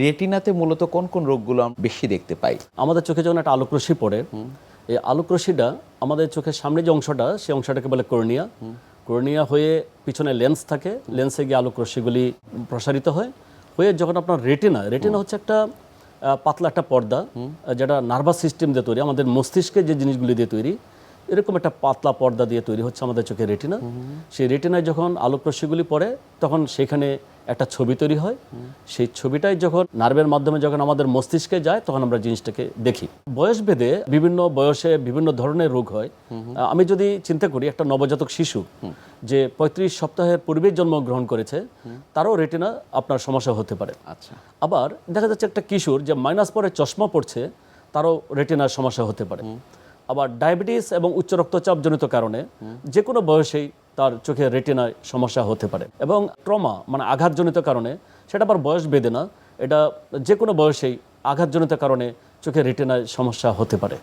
রেটিনাতে মূলত কোন কোন রোগগুলো বেশি দেখতে পাই? আমাদের চোখে যখন একটা আলোকরশ্মি পড়ে এই আলোকরশ্মিটা আমাদের চোখের সামনে যে অংশটা সেই অংশটাকে বলে কর্নিয়া। কর্নিয়া হয়ে পিছনে লেন্স থাকে লেন্সে গিয়ে আলোকরশ্মিগুলি প্রসারিত হয়। হয়ে যখন আপনার রেটিনা রেটিনা হচ্ছে একটা পাতলা একটা পর্দা যেটা নার্ভাস সিস্টেম দিয়ে তৈরি আমাদের মস্তিষ্কে যে জিনিসগুলি দিয়ে তৈরি এরকম একটা পাতলা পর্দা দিয়ে তৈরি হচ্ছে আমাদের চোখের রেটিনা। সেই রেটিনায় যখন আলোকরশ্মিগুলি পড়ে তখন সেখানে একটা ছবি তৈরি হয়। সেই ছবিটাই যখন নার্ভের মাধ্যমে যখন আমাদের মস্তিষ্কে যায় তখন আমরা জিনিসটাকে দেখি। বয়স ভেদে বিভিন্ন বয়সে বিভিন্ন ধরনের রোগ হয়। আমি যদি চিন্তা করি একটা নবজাতক শিশু যে পঁয়ত্রিশ সপ্তাহের পূর্বে জন্মগ্রহণ করেছে তারও রেটিনা আপনার সমস্যা হতে পারে। আচ্ছা। আবার দেখা যাচ্ছে একটা কিশোর যে মাইনাস পরে চশমা পড়ছে তারও রেটিনার সমস্যা হতে পারে। আবার ডায়াবেটিস এবং উচ্চ রক্তচাপ জনিত কারণে যে কোনো বয়সেই তার চোখে রেটিনায় সমস্যা হতে পারে। এবং ট্রমা মানে আঘাতজনিত কারণে, সেটা আবার বয়স বেঁধে না এটা যে কোনো বয়সেই আঘাতজনিত কারণে চোখে রেটিনায় সমস্যা হতে পারে।